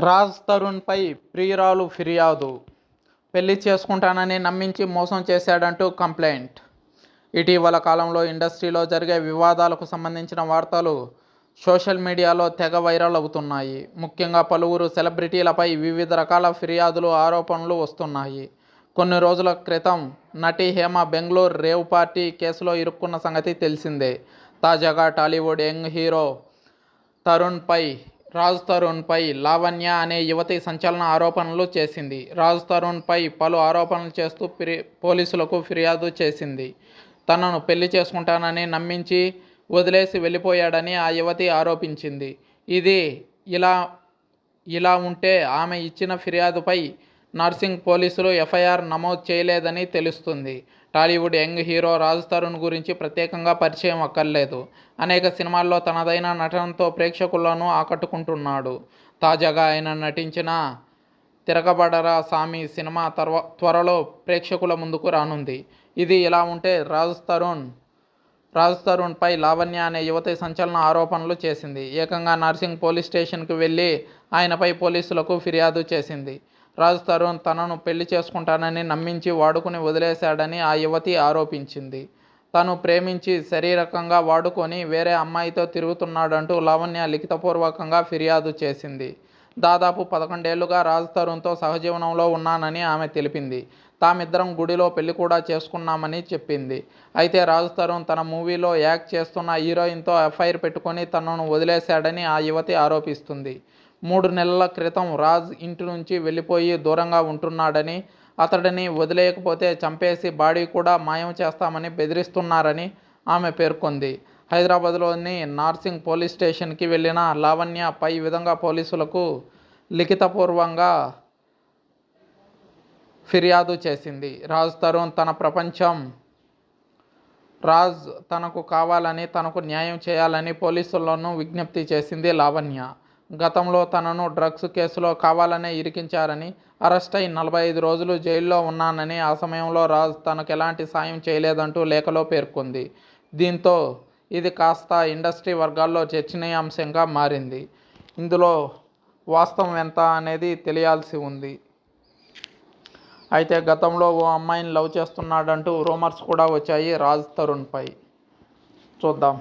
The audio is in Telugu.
రాజ్ తరుణ్పై ప్రియురాలు ఫిర్యాదు. పెళ్ళి చేసుకుంటానని నమ్మించి మోసం చేశాడంటూ కంప్లైంట్. ఇటీవల కాలంలో ఇండస్ట్రీలో జరిగే వివాదాలకు సంబంధించిన వార్తలు సోషల్ మీడియాలో తెగ వైరల్ అవుతున్నాయి. ముఖ్యంగా పలువురు సెలబ్రిటీలపై వివిధ రకాల ఫిర్యాదులు ఆరోపణలు వస్తున్నాయి. కొన్ని రోజుల క్రితం నటి హేమ బెంగళూరు రేవ్ పార్టీ కేసులో ఇరుక్కున్న సంగతి తెలిసిందే. తాజాగా టాలీవుడ్ యంగ్ హీరో తరుణ్పై రాజ్ తరుణ్పై లావణ్య అనే యువతి సంచలన ఆరోపణలు చేసింది. రాజ్ తరుణ్పై పలు ఆరోపణలు చేస్తూ ఫిరి పోలీసులకు ఫిర్యాదు చేసింది. తనను పెళ్ళి చేసుకుంటానని నమ్మించి వదిలేసి వెళ్ళిపోయాడని ఆ యువతి ఆరోపించింది. ఇది ఇలా ఇలా ఉంటే ఆమె ఇచ్చిన ఫిర్యాదుపై నర్సింగ్ పోలీసులు ఎఫ్ఐఆర్ నమోదు చేయలేదని తెలుస్తుంది. టాలీవుడ్ యంగ్ హీరో రాజ్ తరుణ్ గురించి ప్రత్యేకంగా పరిచయం అక్కర్లేదు. అనేక సినిమాల్లో తనదైన నటనతో ప్రేక్షకులను ఆకట్టుకుంటున్నాడు. తాజాగా ఆయన నటించిన తిరగబడరా సామి సినిమా తర్వా త్వరలో ప్రేక్షకుల ముందుకు రానుంది. ఇది ఇలా ఉంటే రాజ్ తరుణ్ రాజ్ తరుణ్పై లావణ్య అనే యువతి సంచలన ఆరోపణలు చేసింది. ఏకంగా నర్సింగ్ పోలీస్ స్టేషన్కి వెళ్ళి ఆయనపై పోలీసులకు ఫిర్యాదు చేసింది. రాజ్ తరుణ్ తనను పెళ్ళి చేసుకుంటానని నమ్మించి వాడుకుని వదిలేశాడని ఆ యువతి ఆరోపించింది. తను ప్రేమించి శారీరకంగా వాడుకొని వేరే అమ్మాయితో తిరుగుతున్నాడంటూ లావణ్య లిఖితపూర్వకంగా ఫిర్యాదు చేసింది. దాదాపు పదకొండేళ్ళుగా రాజ్ తరుణ్తో సహజీవనంలో ఉన్నానని ఆమె తెలిపింది. తామిద్దరం గుడిలో పెళ్ళి కూడా చేసుకున్నామని చెప్పింది. అయితే రాజ్ తరుణ్ తన మూవీలో యాక్ట్ చేస్తున్న హీరోయిన్తో ఎఫ్ఐఆర్ పెట్టుకొని తనను వదిలేశాడని ఆ యువతి ఆరోపిస్తుంది. మూడు నెలల క్రితం రాజ్ ఇంటి నుంచి వెళ్ళిపోయి దూరంగా ఉంటున్నాడని అతడిని వదిలేయకపోతే చంపేసి బాడీ కూడా మాయం చేస్తామని బెదిరిస్తున్నారని ఆమె పేర్కొంది. హైదరాబాద్లోని నార్సింగ్ పోలీస్ స్టేషన్కి వెళ్ళిన లావణ్య పై విధంగా పోలీసులకు లిఖితపూర్వంగా ఫిర్యాదు చేసింది. రాజ్ తరుణ్ తన ప్రపంచం రాజ్ తనకు కావాలని తనకు న్యాయం చేయాలని పోలీసులను విజ్ఞప్తి చేసింది లావణ్య. గతంలో తనను డ్రగ్స్ కేసులో కావాలనే ఇరికించారని అరెస్ట్ అయి నలభై ఐదు రోజులు జైల్లో ఉన్నానని ఆ సమయంలో రాజ్ తనకు ఎలాంటి సాయం చేయలేదంటూ లేఖలో పేర్కొంది. దీంతో ఇది కాస్త ఇండస్ట్రీ వర్గాల్లో చర్చనీయాంశంగా మారింది. ఇందులో వాస్తవం ఎంత అనేది తెలియాల్సి ఉంది. అయితే గతంలో ఓ అమ్మాయిని లవ్ చేస్తున్నాడంటూ రూమర్స్ కూడా వచ్చాయి రాజ్ తరుణ్పై. చూద్దాం.